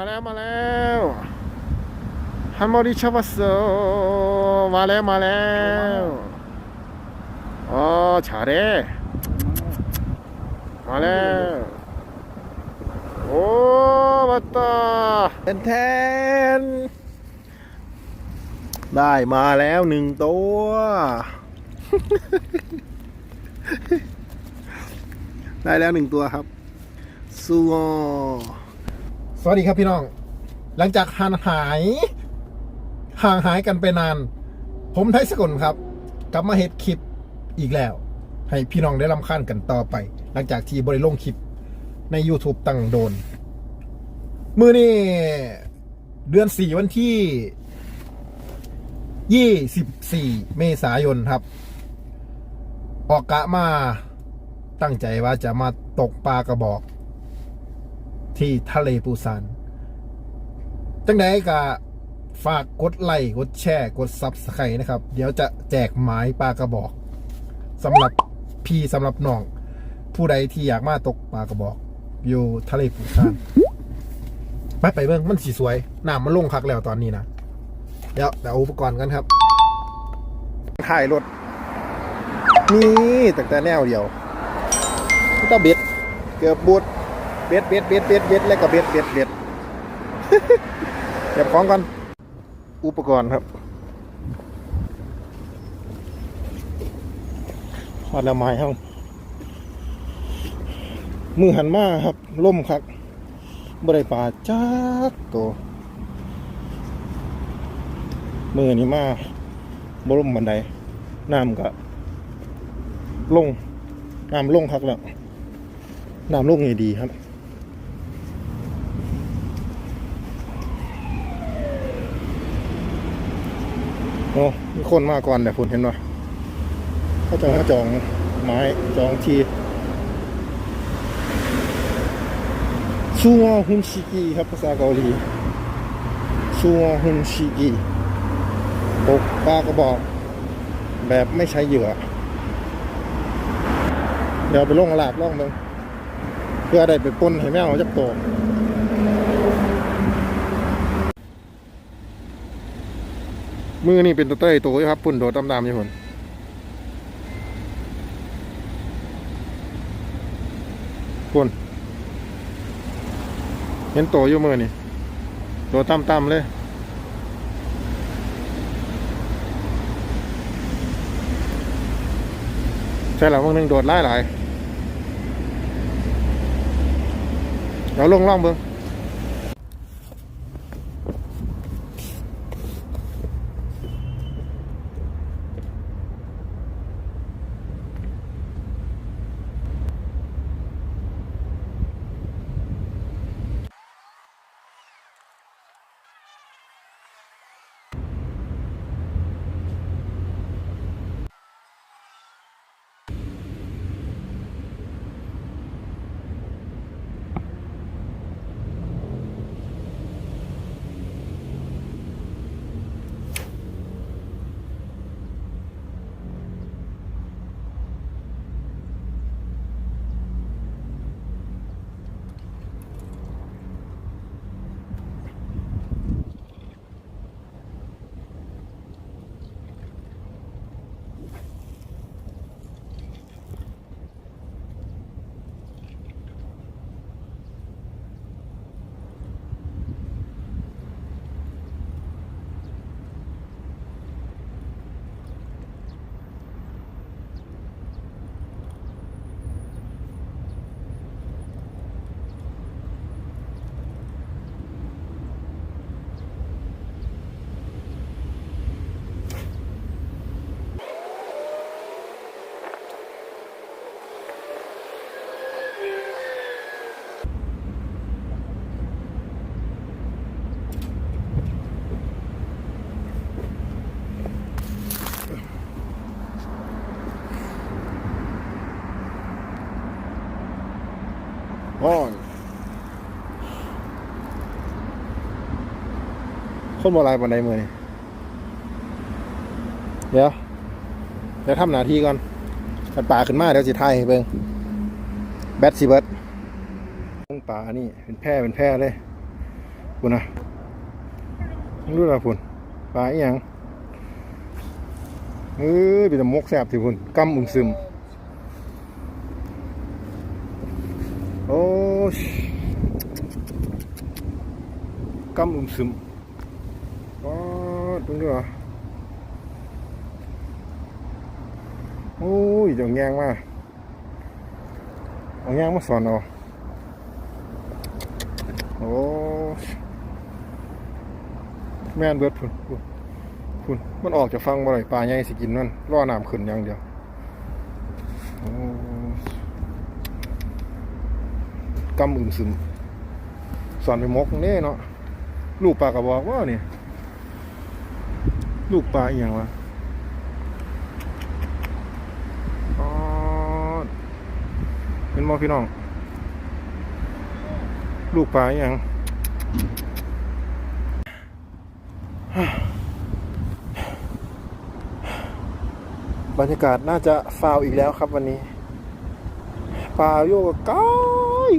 มาแล้วมาแล้วฮันโมริชาวัสโซมาแล้วมาแล้วอ๋อชาเร่มาแล้วโอ้มาตาแทนแทนได้มาแล้วหนึ่งตัวได้แล้วหนึ่งตัวครับซูโอ สวัสดีครับพี่น้อง หลังจากห่างหาย ห่างหายกันไปนาน ผมไทยสกลครับ กลับมาเฮ็ดคลิปอีกแล้ว ให้พี่น้องได้รำคาญกันต่อไป หลังจากที่บริลงคลิปใน YouTube ตั้งโดน มือนี่เดือนสี่วันที่ยี่สิบสี่เมษายนครับ ออกกะมาตั้งใจว่าจะมาตกปลากระบอก ที่ทะเลปูซานจังไดก็ฝากกดไลค์กดแชร์กดซับสไครต์นะครับ เดี๋ยวจะแจกไม้ปลากระบอกสำหรับพี่สำหรับน้อง ผู้ใดที่อยากมาตกปลากระบอก อยู่ทะเลปูซานไปไปเบิ่งมันสีสวยน้ำมันลงคักแล้วตอนนี้นะเดี๋ยวเดี๋ยวอุปกรณ์กันครับถ่ายรถนี่ตั้งแต่แนวเดียวนี่ต้งเบ็ดเกือบบูด เบ็ดเบ็ดเบ็ดเบ็ดเบ็ดแล้วก็เบ็ดเบ็ดเบ็ดเก็บของก่อนอุปกรณ์ครับพอดละไม้ครับมือหันมาครับล่มครับบริปลาจักตัวมือนี้มาบล่มบันไดน้ำก็ลงน้ำลงคักแล้วน้ำลงไงดีครับ อ้มีคนมาก่อนแต่คุณเห็นว่าเขาจองเขาจองไม้จองทีซูวฮุนชิกิครับภาษาเกาหลีซูวฮุนชิกิตกปลากระบอก แบบไม่ใช้เหยื่อ เดี๋ยวไปลงหลาบล่องมึงเพื่อได้ไปปนให้แมวจับตัว มือนี่เป็นตัวเต้ยตัวครับปุ่นโดดดำๆอยู่คนปุ่นเห็นตัวอยู่มือนี่ตัวต่ำๆเลยใช่แล้วบางหนึงโดดไล่หลายเดี๋ยวลงล่องเบิ้ง คนโบราณบันไดมือนี่เดี๋ยว เดี๋ยวทำหน้าที่ก่อนกันป่าขึ้นมาเดี๋ยวสิไทยเบิ่งแบทสิเบิร์ดลงป่านี่เป็นแพร่เป็นแพร่เลยคุณนะรู้ละคุณปลาอีหยังเอ้ยเป็นตะมกแสบสิคุณกำอึมซึม โอ้ยกำอึมซึม ตรงนี้เหรอโอ้ยเดี๋ยวแงงมาเอาแงงมาสอนเอาโอ้ยแม่นเบิดพุ่นพุ่นพุนมันออกจากฟังบ่ได้ปลาใหญ่สิกินมันล่อน้ำขึ้นอย่างเดียวกำอึมซึมสอนไปมกเน่เนาะลูกปลากระบอกว่าเนี่ย ลูกปลาอย่างวะเป็นมอพี่น้อง ลูกปลาอย่างบรรยากาศน่าจะฟาวอีกแล้วครับวันนี้ ปลาโยกไกล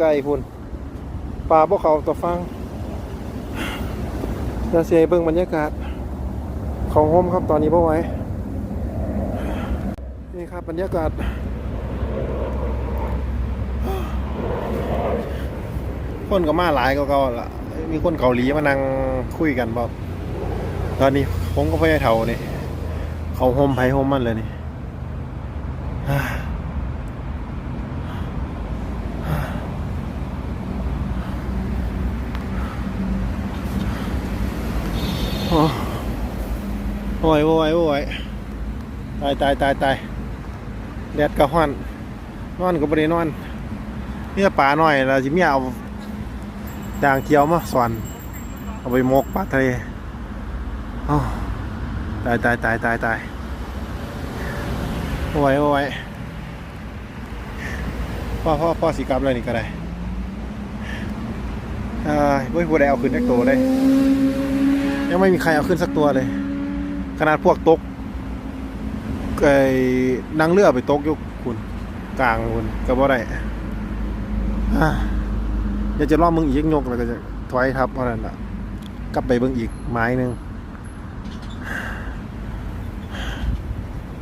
ไกลพุ่นปลาพวกเขาต่อฟังจะเสียเบิ่งบรรยากาศ เขาห่มครับตอนนี้พ่อไว้ นี่ครับบรรยากาศคนก็มาหลายก็เก่าละมีคนเกาหลีมานั่งคุยกันบอกตอนนี้ผมก็พยายเท่านี่เขาห่มไผห่มมันเลยนี่ โอ้โอ้ ยโอ้ยโอ้ยตายตายตายตายแดดกระห้อนนอนก็บ่ได้นอนเนี่ยป่าหน่อยเราจิมีเอาด่างเขียวมาสอนเอาไปมกปลาทะเลอ้ตายตายตายตายตายโอ้ยโอ้ยพ่อพ่อพ่อสีกลับเลยนี่ก็ได้อ่าไม่ผู้ใดเอาขึ้นแท็กโตเลย ยังไม่มีใครเอาขึ้นสักตัวเลย ขนาดพวกตกไอ้นั่งเรือไปตกอยกคุณกลางคุณก็บ่ได้อะเดี๋ยวจะรอมึงอีกยกแล้วก็จะถอยทับเพราะนั้นละกลับไปเบิ่งอีกไม้หนึ่ง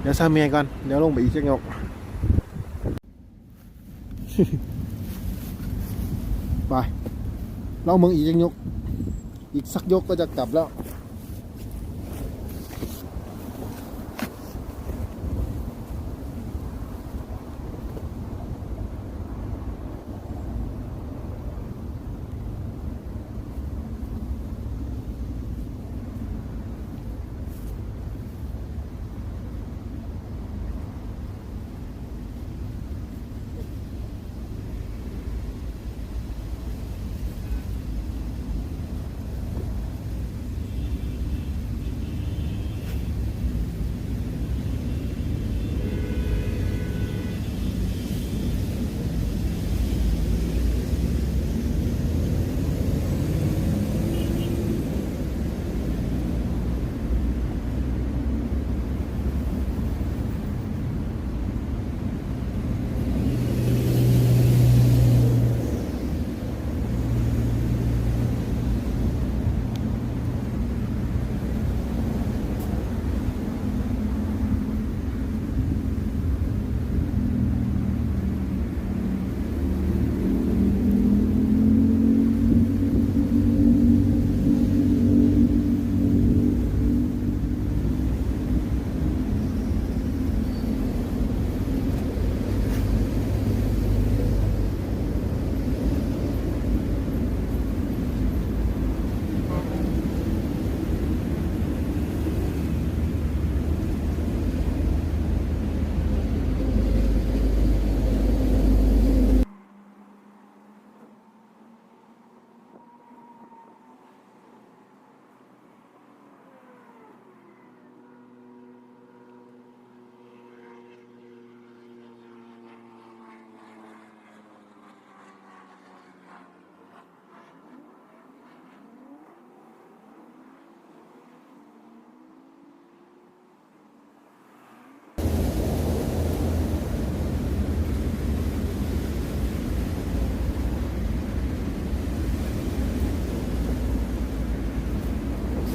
เดี๋ยวซาเมียก่อน เดี๋ยวลงไปอีกยกไปเรามึงอีกยก อีกสักยกก็จะกลับแล้ว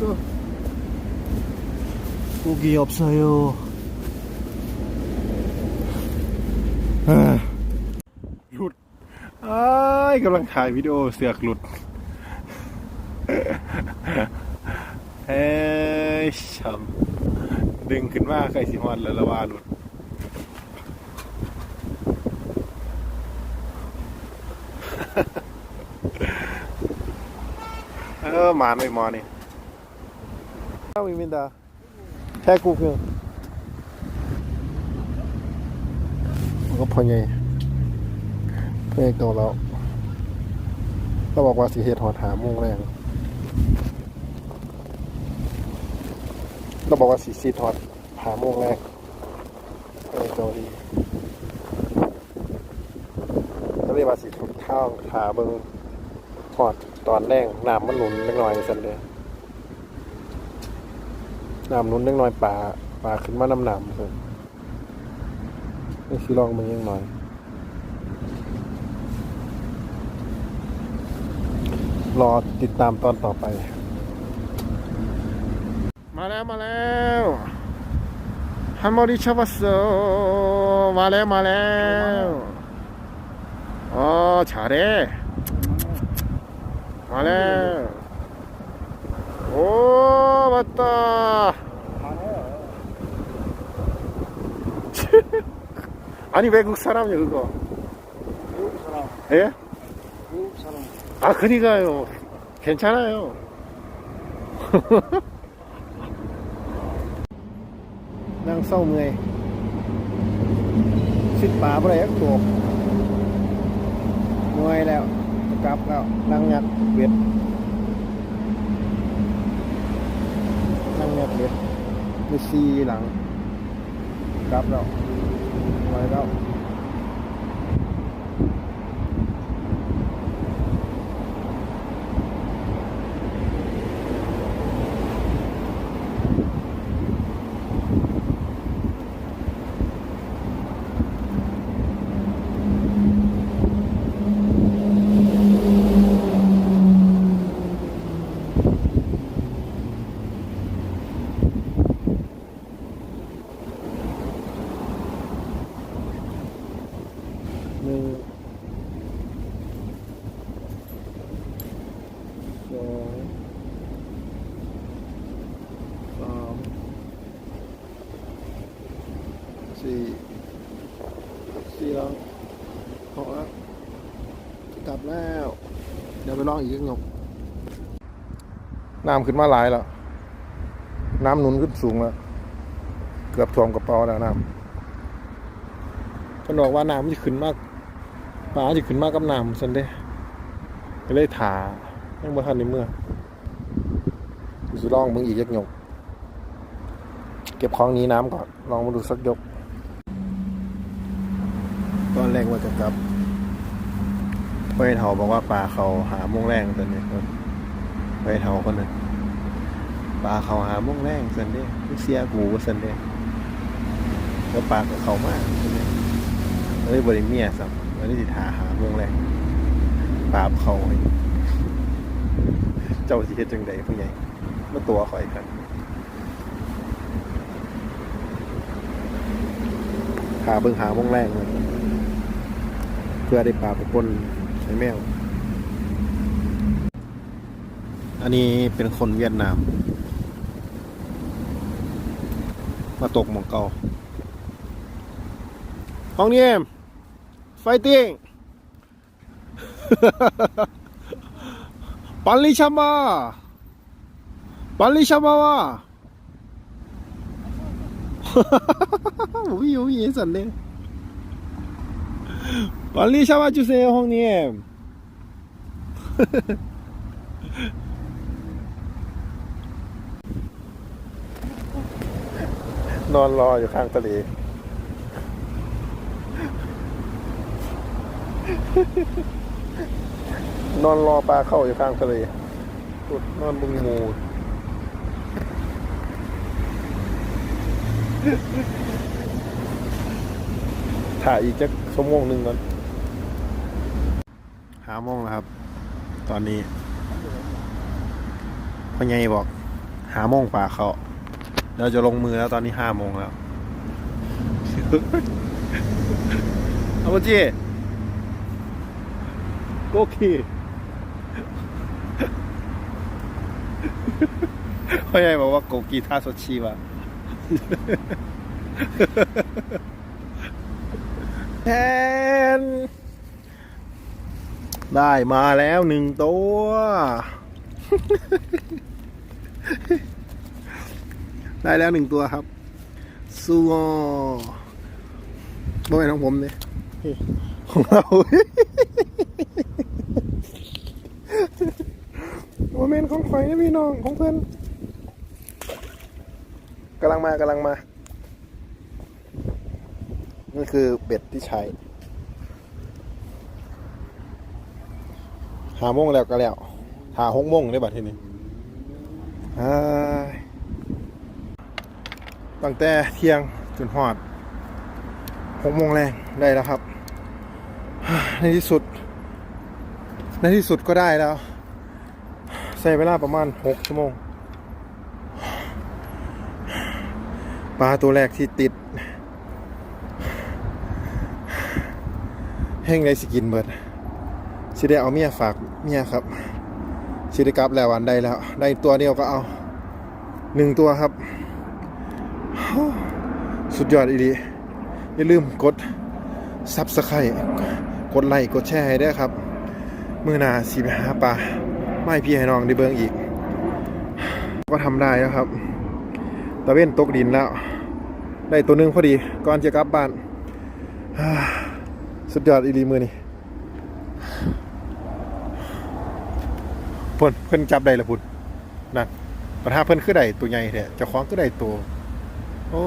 없어. 고기 없어요. 아, หลุดอ้ายกำลังถ่ายวิดีโอเสือกหลุด เฮ้ยช้ำดึงขึ้นมาใครสิฮอดแล้วละว่าหลุด เออหมานไปหมอนี่ เข้าอีมินดาแค่กูคือมันก็พอไงเพื่อโตแล้วก็บอกว่าสิเหตุหอดหาโมงแรงเราบอกว่าสิซีทอดหาโมงแรกเพื่อโตดีก็เรียกว่าสิทุกข้าวขาเบิงทอดตอนแรกน้ำมันหนุนเล็กน้อยสันเลย น้ำนุนเล็กน้อยปลาปลาขึ้นมาน้ำหนำเลยนี่คือลองมันยังหน่อย รอติดตามตอนต่อไป มาแล้วมาแล้วฮันมอริชาบัสโซมาแล้วมาแล้วอ๋อชาเร่มาแล้ว 오 맞다 아니 외국 사람이야 그거 외국 사람 예? 외국 사람 아 그니까요 괜찮아요 đang sau người xịt bá vào đây ác tuộc ngoài nào cặp nào đang nhặt việt เมื่อยแล้วจะกลับแล้วนั่งยัดเบ็ดนั่ซีหลัง กลับแล้วเมื่อยแล้ว หนึ่งสองสามสี่สี่แล้วหกแล้วกลับแล้ว เดี๋ยวไปล อีกงกน้ำขึ้นมาหลายแล้ว น้ำหนุนขึ้นสูงแล้วเกือบท่วมกระเป๋าแล้วน้ำเพิ่นบอกว่าน้ำมันจะขึ้นมากปลาจะขึ้นมากกับน้ำซันเด้ก็เลยถายังบ่ทันในเมื่อกูสิลองมึงอีกยักยก เก็บของนี้น้ำก่อน ลองมาดูสักยก ตอนแรกว่าจะกลับ ไปเถาบอกว่าปลาเขาหาโมงแรงซันเด้ไปเถาคนนั้นปลาเขาหาโมงแรงซันเด้ไม่เสียกูซันเด้แล้วปลาเขามากซันเด้เฮ้ยบริเมียสัมวันนี้สิทาหาวงแรกปราเขาเจ้าสิเฮ็ดจังใดผู้ใหญ่มาตัวข่อยกันหาเบิ่งหาวงแรกเลยเพื่อได้ปลาไปปน ใช้แมว อันนี้เป็นคนเวียดนาม มาตกมองเกาห้องนี้ไฟติ้งปันลิชามาปันลิชามาวะโอ้ยโอ้ยสันเนี่ย 빨리 참아주세요 형님 넌รออยู่ข้างทะเล นอนรอปลาเข้าอยู่ข้างทะเลสุดนอนบึงหมู ถ่ายอีกจักชั่วโมงหนึ่งก่อน หาโมงแล้วครับ ตอนนี้พ่อใหญ่บอกหาโมงป่าเขาเราจะลงมือแล้วตอนนี้ห้าโมงแล้ว เอาปจีโกคีพ่อใหญ่บอกว่าโกกีท่าสดชีวะแทน ได้มาแล้วหนึ่งตัว ได้แล้วหนึ่งตัวครับซูโอบ่เป็นของผมเนี่ยของเราโมเมนต์ของข่อยนะพี่น้องของเพื่อนกำลังมากำลังมา นี่คือเบ็ดที่ใช้ หาโมงแล้วก็แล้วหาหกโมงได้บัดทีนี้ตั้งแต่เที่ยงจนหอดหกโมงแรงได้แล้วครับ ในที่สุด ในที่สุดก็ได้แล้วใช้เวลาประมาณหกชั่วโมงปลาตัวแรกที่ติดแห้งในสกินเบิด สิได้เอาเมียฝากเมียครับสิได้กลับแล้ววันได้แล้ว ได้ตัวเดียวก็เอาหนึ่งตัวครับ สุดยอดอีดีอย่าลืมกดซับสไครต์กดไลค์กดแชร์ให้ด้ครับ มือนาสีไปหาปลาไม่พี่ให้น้องได้เบิ่งอีก ก็ทำได้แล้วครับตะเว้นตกดินแล้ว ได้ตัวนึงพอดีก่อนจะกลับบ้าน สุดยอดอีหลีมือนี่ พิ่นเพิ่นจับได้ละพุ่นนั่นปัญหาเพิ่นคือได้ตัวใหญ่แท้เจ้าของคือได้ตัว โอ้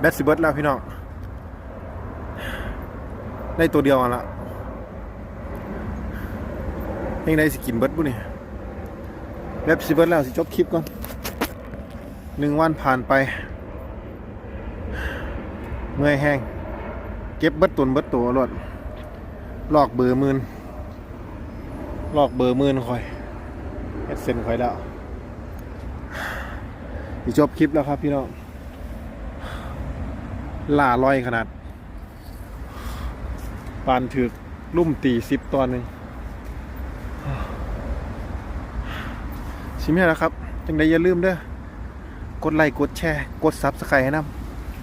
แบตสิเบิร์ดแล้วพี่น้องได้ตัวเดียวอันละยังได้สกินเบิร์ดบุนี่ แบบสิเบิดแล้วสิจบคลิปก่อนหนึ่งวันผ่านไป เมื่อยแห้ง เก็บเบิดตุนเบิดตัวรถลอกเบอร์มื่นลอกเบอร์มืนคอยเฮ็ดเซ็นคอยแล้วสิจบคลิปแล้วครับพี่น้องล่าลอยขนาด ปานถือกลุ่มตีสิบตอนหนึ่งิมเนี่ยนะครับ จังใดอย่าลืมเด้อกดไลค์กดแชร์ กดซับสไครต์ให้นะ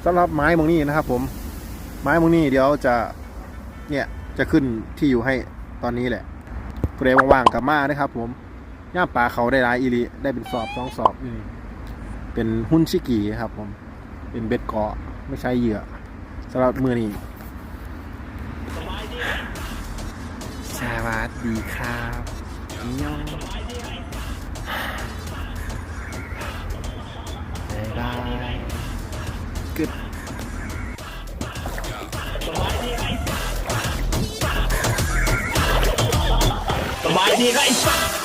สำหรับไม้มงนี้นะครับ ผมไม้มงนี้เดี๋ยวจะเนี่ยจะขึ้นที่อยู่ให้ตอนนี้แหละผู้ใดว่างๆกับมานะครับ ผมย่ามปลาเขาได้หลายอีหลีได้เป็นสอบสองสอบอืเป็นหุ้นชิกีครับ ผม เป็นเบ็ดเกาะไม่ใช่เหยื่อสำหรับมือนี้สวัสดีครับย่อง บายบายกึดสบายดีไรสัส